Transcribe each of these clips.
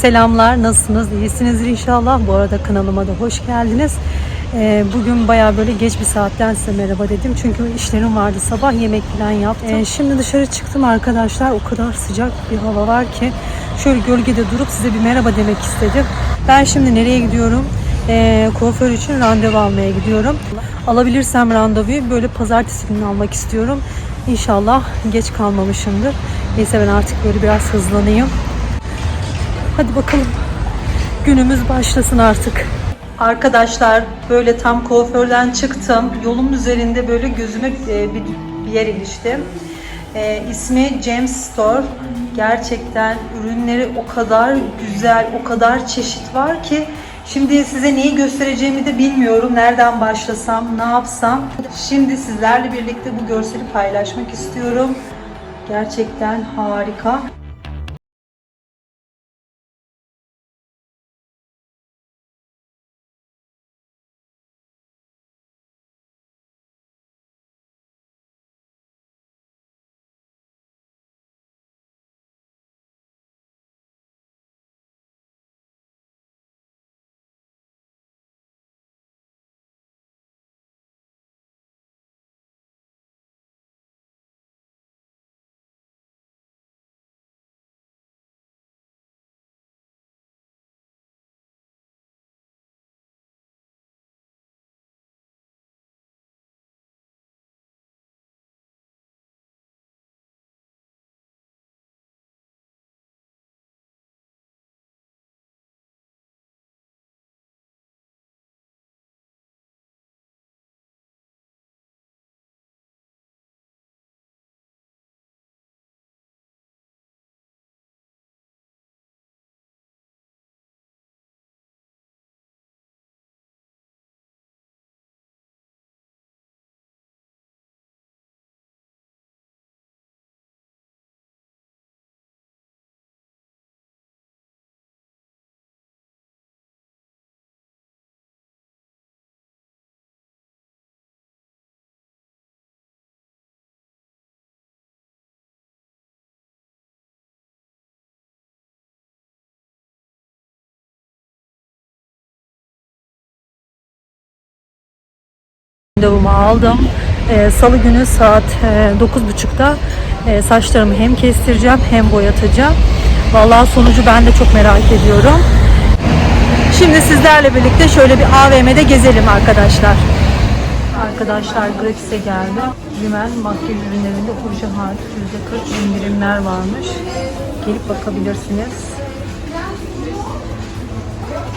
Selamlar, nasılsınız? İyisinizdir inşallah. Bu arada kanalıma da hoş geldiniz. Ee, bugün bayağı böyle geç bir saatten size merhaba dedim. Çünkü işlerim vardı. Sabah yemek falan yaptım. Şimdi dışarı çıktım arkadaşlar. O kadar sıcak bir hava var ki. Şöyle gölgede durup size bir merhaba demek istedim. Ben şimdi nereye gidiyorum? Ee, kuaför için randevu almaya gidiyorum. Alabilirsem randevuyu böyle pazartesi günü almak istiyorum. İnşallah geç kalmamışımdır. Neyse ben artık böyle biraz hızlanayım. Hadi bakalım. Günümüz başlasın artık. Arkadaşlar böyle tam kuaförden çıktım. Yolum üzerinde böyle gözüme e, bir, bir yer ilişti. E, ismi James Store. Gerçekten ürünleri o kadar güzel, o kadar çeşit var ki Şimdi size neyi göstereceğimi de bilmiyorum. Nereden başlasam, ne yapsam. Şimdi sizlerle birlikte bu görseli paylaşmak istiyorum. Gerçekten harika. Randevumu aldım. Ee, Salı günü saat e, 9.30'da e, saçlarımı hem kestireceğim hem boyatacağım. Vallahi sonucu ben de çok merak ediyorum. Şimdi sizlerle birlikte şöyle bir AVM'de gezelim arkadaşlar. Arkadaşlar gratis'e geldi. Rimmel makyaj ürünlerinde orijinal hariç %40 indirimler varmış. Gelip bakabilirsiniz.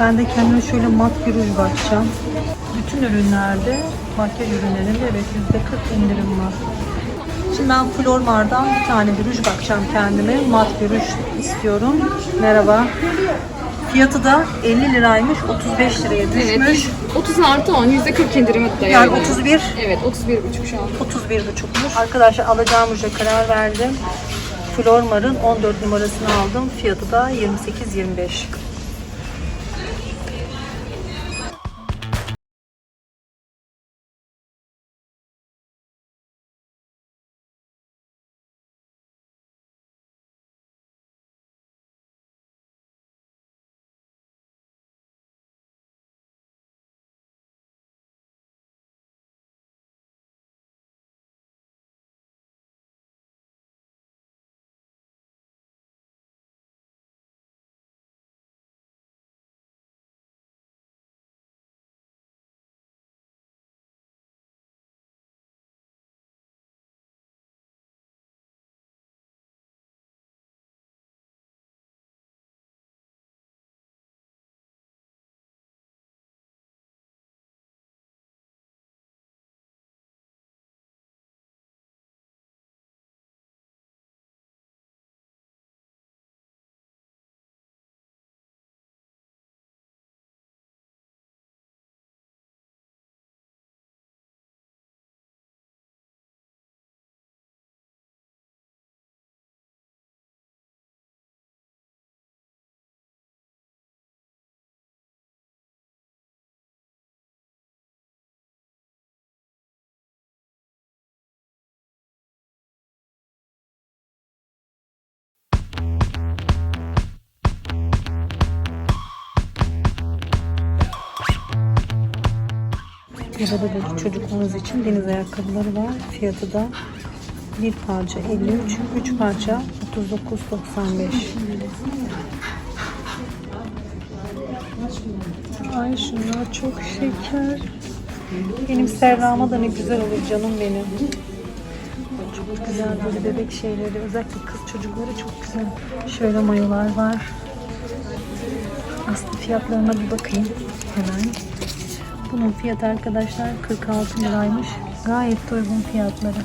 Ben de kendime şöyle mat bir ruj bakacağım. Bütün ürünlerde, makyaj ürünlerinde evet %40 indirim var. Şimdi ben Flormar'dan bir tane bir ruj bakacağım kendime. Mat bir ruj istiyorum. Merhaba. Fiyatı da 50 liraymış, 35 liraya düşmüş. Evet. 30 artı 10, %40 indirim hatta Yani 31, Evet, 31,5 şu an. 31 buçukmuş. Arkadaşlar alacağım ruja karar verdim. Flormar'ın 14 numarasını aldım. Fiyatı da 28-25. Burada da çocuklarınız için deniz ayakkabıları var. Fiyatı da bir parça 53, 3 parça 39.95. Ay şunlar çok şeker. Benim Serra'ma da ne güzel olur canım benim. Çok güzel böyle bebek şeyleri. Özellikle kız çocukları çok güzel. Şöyle mayolar var. Aslında fiyatlarına bir bakayım hemen. Bunun fiyatı arkadaşlar 46 liraymış. Gayet de uygun fiyatları.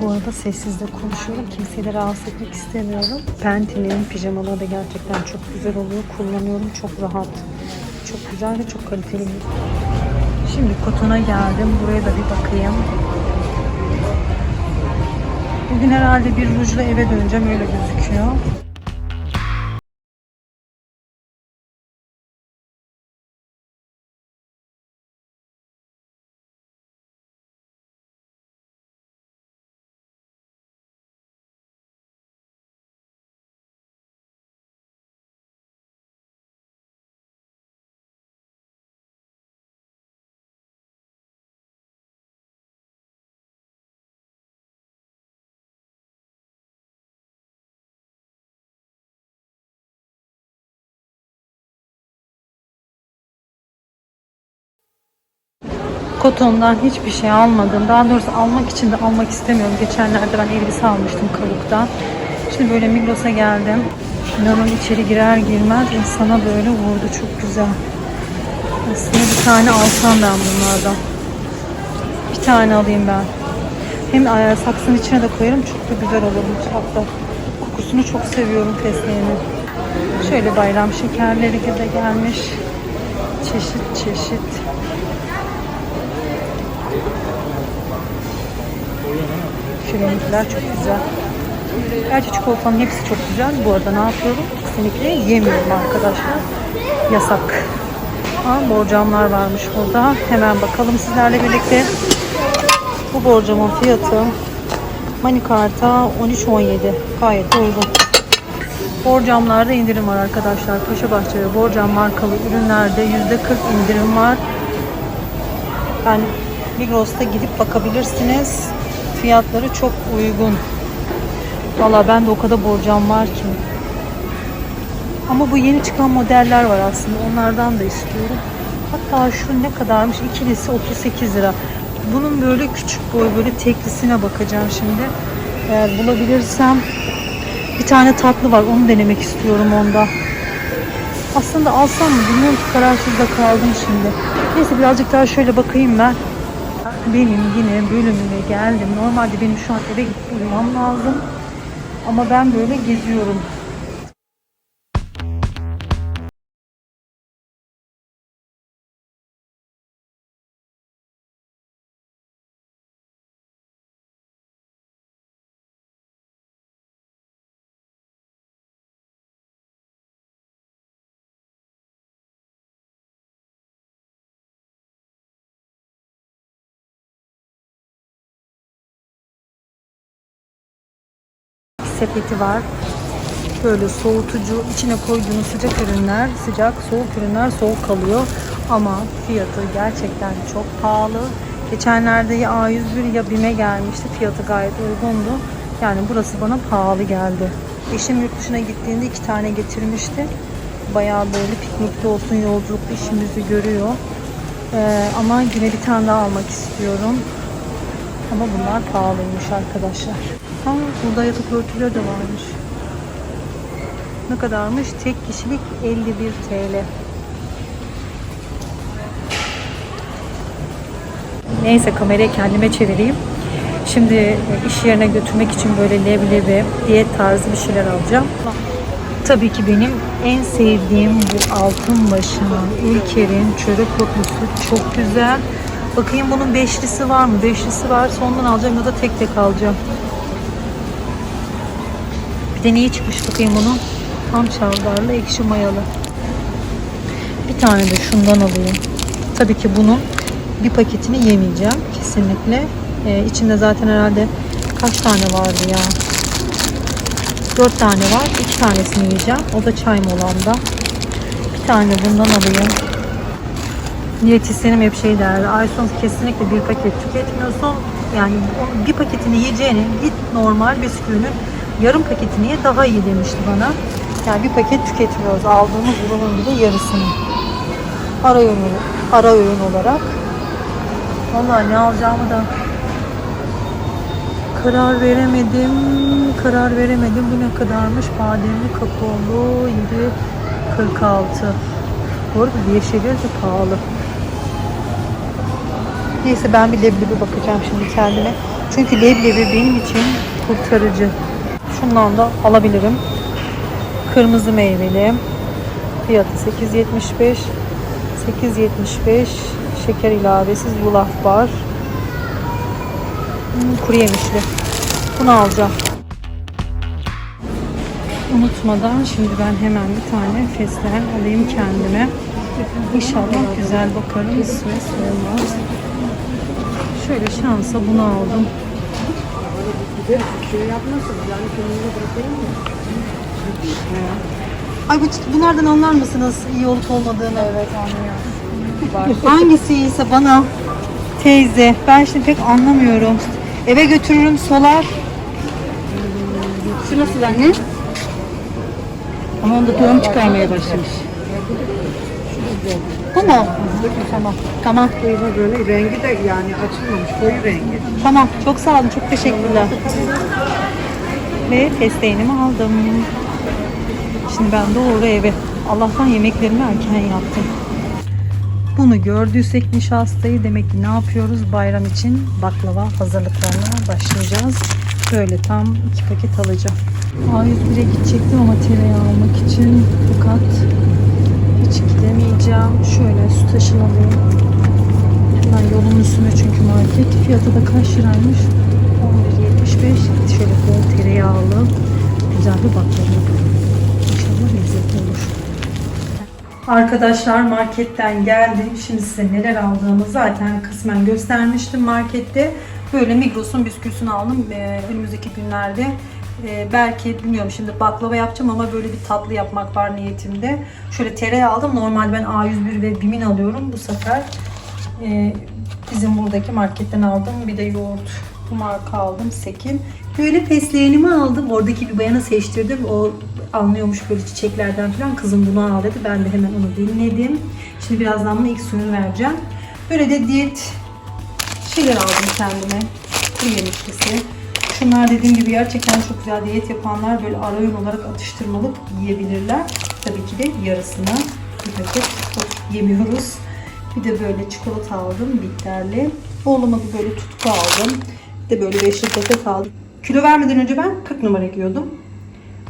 Bu arada sessizde konuşuyorum. Kimseyi rahatsız etmek istemiyorum. Penti'nin pijamaları da gerçekten çok güzel oluyor. Kullanıyorum. Çok rahat. Çok güzel ve çok kaliteli. Şimdi Koton'a geldim. Buraya da bir bakayım. Bugün herhalde bir rujla eve döneceğim. Öyle gözüküyor. Koton'dan hiçbir şey almadım. Daha doğrusu almak için de almak istemiyorum. Geçenlerde ben elbise almıştım kabuktan. Şimdi böyle Migros'a geldim. İnanın içeri girer girmez insana böyle vurdu. Çok güzel. Aslında bir tane alsam ben bunlardan. Bir tane alayım ben. Hem e, saksının içine de koyarım. Çok da güzel olur mutfakta. Kokusunu çok seviyorum fesleğenin. Şöyle bayram şekerleri de gelmiş. Çeşit çeşit. Şu renkler çok güzel. Gerçi çikolatanın hepsi çok güzel. Bu arada ne yapıyorum? Kesinlikle yemiyorum arkadaşlar. Yasak. Aa, borcamlar varmış burada. Hemen bakalım sizlerle birlikte. Bu borcamın fiyatı Manikarta 13.17. Gayet uygun. Borcamlarda indirim var arkadaşlar. Paşabahçe ve Borcam markalı ürünlerde %40 indirim var. Yani Migros'ta gidip bakabilirsiniz. Fiyatları çok uygun. Valla ben de o kadar borcam var ki. Ama bu yeni çıkan modeller var aslında. Onlardan da istiyorum. Hatta şu ne kadarmış? İkilisi 38 lira. Bunun böyle küçük boy böyle teklisine bakacağım şimdi. Eğer bulabilirsem bir tane tatlı var. Onu denemek istiyorum onda. Aslında alsam mı bilmiyorum ki kararsız da kaldım şimdi. Neyse birazcık daha şöyle bakayım ben. Benim yine bölümüne geldim. Normalde benim şu an eve uyumam lazım. Ama ben böyle geziyorum. Sepeti var. Böyle soğutucu, içine koyduğunuz sıcak ürünler, sıcak, soğuk ürünler soğuk kalıyor. Ama fiyatı gerçekten çok pahalı. Geçenlerde ya A101 ya BİM'e gelmişti. Fiyatı gayet uygundu. Yani burası bana pahalı geldi. Eşim yurt dışına gittiğinde iki tane getirmişti. Bayağı böyle piknikte olsun yolculukta işimizi görüyor. Ee, ama yine bir tane daha almak istiyorum. Ama bunlar pahalıymış arkadaşlar. Ha, burada yatak örtüleri de varmış. Ne kadarmış? Tek kişilik 51 TL. Neyse kamerayı kendime çevireyim. Şimdi e, iş yerine götürmek için böyle leblebi, diyet tarzı bir şeyler alacağım. Tabii ki benim en sevdiğim bu altın başının Ülker'in çörek otlusu çok güzel. Bakayım bunun beşlisi var mı? Beşlisi var. Sondan alacağım ya da tek tek alacağım. Bir de neyi çıkmış bakayım bunun? Tam çavdarlı ekşi mayalı. Bir tane de şundan alayım. Tabii ki bunun bir paketini yemeyeceğim kesinlikle. Ee, içinde zaten herhalde kaç tane vardı ya? Dört tane var. İki tanesini yiyeceğim. O da çay molamda. Bir tane bundan alayım. Diyetisyenim hep şey derdi. Aysun kesinlikle bir paket tüketmiyorsun. Yani bir paketini yiyeceğine git normal bisküvinin yarım paketini ye daha iyi demişti bana. Yani bir paket tüketmiyoruz. Aldığımız ürünün bile yarısını. Ara öğün, ara öğün olarak. Vallahi ne alacağımı da karar veremedim. Karar veremedim. Bu ne kadarmış? Bademli kakaolu 7.46. Bu arada diye şeyler de pahalı. Neyse ben bir leblebi bakacağım şimdi kendime. Çünkü leblebi benim için kurtarıcı. Şundan da alabilirim. Kırmızı meyveli. Fiyatı 8.75. 8.75 şeker ilavesiz yulaf var. Hmm, kuru yemişli. Bunu alacağım. Unutmadan şimdi ben hemen bir tane fesleğen alayım kendime. İnşallah güzel bakarım. Stres olmaz. Şöyle şansa bunu aldım. Ay bu, bunlardan anlar mısınız iyi olup olmadığını? Evet anlıyorum. Hangisi iyiyse bana teyze. Ben şimdi pek anlamıyorum. Eve götürürüm solar. Şu nasıl anne? Ama onda tohum çıkarmaya başlamış. Bu mu? Tamam. Tamam. Böyle rengi de yani açılmamış koyu rengi. Tamam. Çok sağ olun. Çok teşekkürler. Ve fesleğenimi aldım. Şimdi ben doğru eve. Allah'tan yemeklerimi erken yaptım. Bunu gördüysek nişastayı demek ki ne yapıyoruz? Bayram için baklava hazırlıklarına başlayacağız. Böyle tam iki paket alacağım. A101'e gidecektim ama tereyağı almak için fakat gidemeyeceğim. Şöyle su taşım alayım. Hemen yolun üstünde çünkü market. Fiyatı da kaç liraymış? 11.75. Şöyle bol tereyağlı güzel bir baklava. İnşallah lezzetli olur. Arkadaşlar marketten geldim. Şimdi size neler aldığımı zaten kısmen göstermiştim markette. Böyle Migros'un bisküvisini aldım. Ee, önümüzdeki günlerde e, belki bilmiyorum şimdi baklava yapacağım ama böyle bir tatlı yapmak var niyetimde. Şöyle tereyağı aldım. Normalde ben A101 ve Bimin alıyorum. Bu sefer e, bizim buradaki marketten aldım. Bir de yoğurt bu marka aldım. Sekin. Böyle fesleğenimi aldım. Oradaki bir bayana seçtirdim. O anlıyormuş böyle çiçeklerden falan. Kızım bunu al dedi. Ben de hemen onu dinledim. Şimdi birazdan bunu ilk suyunu vereceğim. Böyle de diyet şeyler aldım kendime. Kuru yemişlisi. Şunlar dediğim gibi gerçekten çok güzel diyet yapanlar böyle ara öğün olarak atıştırmalık yiyebilirler. Tabii ki de yarısını bir paket yemiyoruz. Bir de böyle çikolata aldım bitterli. Oğluma da böyle tutku aldım. Bir de böyle beşli paket aldım. Kilo vermeden önce ben 40 numara giyiyordum.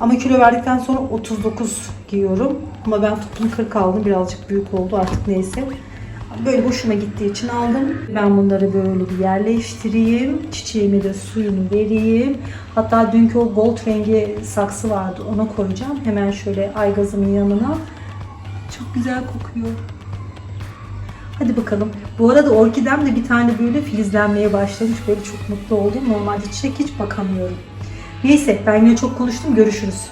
Ama kilo verdikten sonra 39 giyiyorum. Ama ben tuttum 40 aldım. Birazcık büyük oldu artık neyse. Böyle hoşuma gittiği için aldım. Ben bunları böyle bir yerleştireyim. Çiçeğime de suyunu vereyim. Hatta dünkü o gold rengi saksı vardı. Ona koyacağım. Hemen şöyle aygazımın yanına. Çok güzel kokuyor. Hadi bakalım. Bu arada orkidem de bir tane böyle filizlenmeye başlamış. Böyle çok mutlu oldum. Normalde çiçek hiç bakamıyorum. Neyse ben yine çok konuştum. Görüşürüz.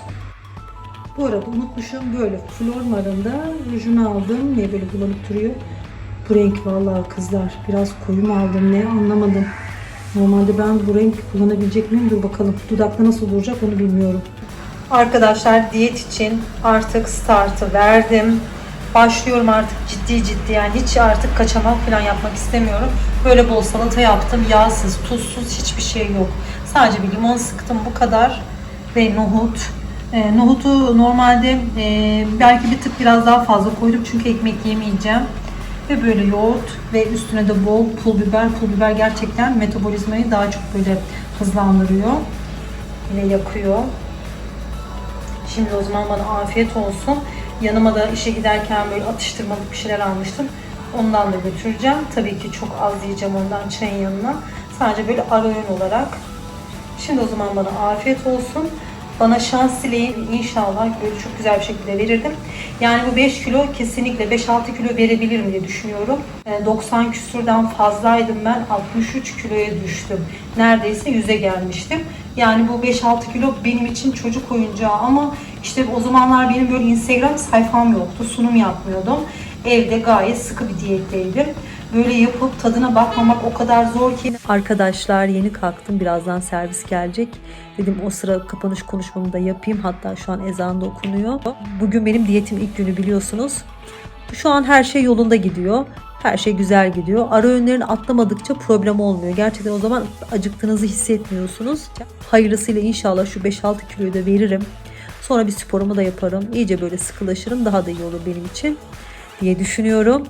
Bu arada unutmuşum böyle Flormar'ın da rujunu aldım. Niye böyle bulanık duruyor? Bu renk vallahi kızlar. Biraz koyu mu aldım ne anlamadım. Normalde ben bu renk kullanabilecek miyim? Dur bakalım. Dudakta nasıl duracak onu bilmiyorum. Arkadaşlar diyet için artık startı verdim. Başlıyorum artık ciddi ciddi yani hiç artık kaçamak falan yapmak istemiyorum. Böyle bol salata yaptım. Yağsız, tuzsuz hiçbir şey yok. Sadece bir limon sıktım bu kadar. Ve nohut. Ee, nohutu normalde e, belki bir tık biraz daha fazla koydum çünkü ekmek yemeyeceğim. Ve böyle yoğurt ve üstüne de bol pul biber. Pul biber gerçekten metabolizmayı daha çok böyle hızlandırıyor ve yakıyor. Şimdi o zaman bana afiyet olsun. Yanıma da işe giderken böyle atıştırmalık bir şeyler almıştım. Ondan da götüreceğim. Tabii ki çok az yiyeceğim ondan çayın yanına. Sadece böyle ara öğün olarak. Şimdi o zaman bana afiyet olsun. Bana şans dileyin. İnşallah böyle çok güzel bir şekilde verirdim. Yani bu 5 kilo kesinlikle 5-6 kilo verebilirim diye düşünüyorum. Ee, 90 küsurdan fazlaydım ben. 63 kiloya düştüm. Neredeyse 100'e gelmiştim. Yani bu 5-6 kilo benim için çocuk oyuncağı ama işte o zamanlar benim böyle Instagram sayfam yoktu. Sunum yapmıyordum. evde gayet sıkı bir diyetteydim. Böyle yapıp tadına bakmamak o kadar zor ki. Arkadaşlar yeni kalktım. Birazdan servis gelecek. Dedim o sıra kapanış konuşmamı da yapayım. Hatta şu an ezan da okunuyor. Bugün benim diyetim ilk günü biliyorsunuz. Şu an her şey yolunda gidiyor. Her şey güzel gidiyor. Ara öğünlerini atlamadıkça problem olmuyor. Gerçekten o zaman acıktığınızı hissetmiyorsunuz. Hayırlısıyla inşallah şu 5-6 kiloyu da veririm. Sonra bir sporumu da yaparım. İyice böyle sıkılaşırım. Daha da iyi olur benim için diye düşünüyorum.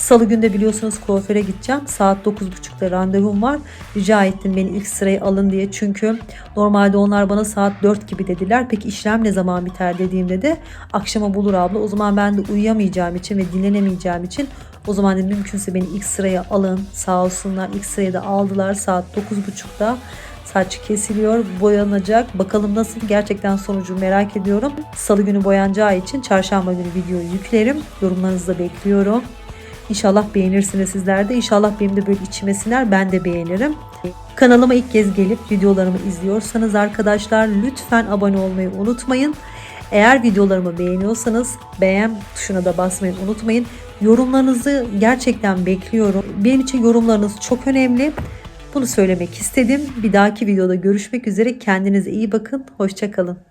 Salı günde biliyorsunuz kuaföre gideceğim. Saat 9.30'da randevum var. Rica ettim beni ilk sıraya alın diye. Çünkü normalde onlar bana saat 4 gibi dediler. Peki işlem ne zaman biter dediğimde de akşama bulur abla. O zaman ben de uyuyamayacağım için ve dinlenemeyeceğim için o zaman dedim mümkünse beni ilk sıraya alın. Sağ olsunlar ilk sıraya da aldılar saat 9.30'da. Saç kesiliyor, boyanacak. Bakalım nasıl gerçekten sonucu merak ediyorum. Salı günü boyanacağı için çarşamba günü videoyu yüklerim. Yorumlarınızı da bekliyorum. İnşallah beğenirsiniz sizler de. İnşallah benim de böyle içime siner. Ben de beğenirim. Kanalıma ilk kez gelip videolarımı izliyorsanız arkadaşlar lütfen abone olmayı unutmayın. Eğer videolarımı beğeniyorsanız beğen tuşuna da basmayı unutmayın. Yorumlarınızı gerçekten bekliyorum. Benim için yorumlarınız çok önemli. Bunu söylemek istedim. Bir dahaki videoda görüşmek üzere. Kendinize iyi bakın. Hoşçakalın.